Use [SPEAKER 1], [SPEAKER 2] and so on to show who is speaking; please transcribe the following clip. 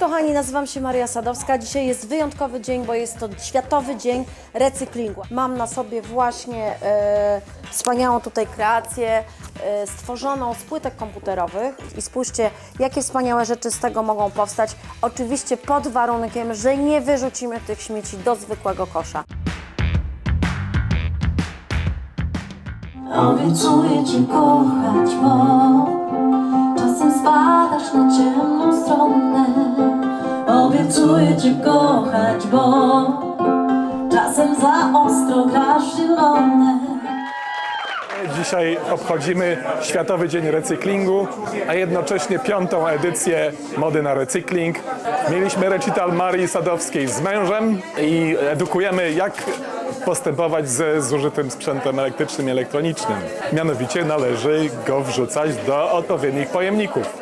[SPEAKER 1] kochani, nazywam się Maria Sadowska. Dzisiaj jest wyjątkowy dzień, bo jest to Światowy Dzień Recyklingu. Mam na sobie właśnie e, wspaniałą tutaj kreację e, stworzoną z płytek komputerowych i spójrzcie, jakie wspaniałe rzeczy z tego mogą powstać. Oczywiście pod warunkiem, że nie wyrzucimy tych śmieci do zwykłego kosza.
[SPEAKER 2] Obiecuję Cię kochać, bo Obiecuję Cię kochać, bo czasem za ostro grasz zielone.
[SPEAKER 3] Dzisiaj obchodzimy Światowy Dzień Recyklingu, a jednocześnie piątą edycję Mody na Recykling. Mieliśmy recital Marii Sadowskiej z mężem i edukujemy, jak postępować ze zużytym sprzętem elektrycznym i elektronicznym. Mianowicie należy go wrzucać do odpowiednich pojemników.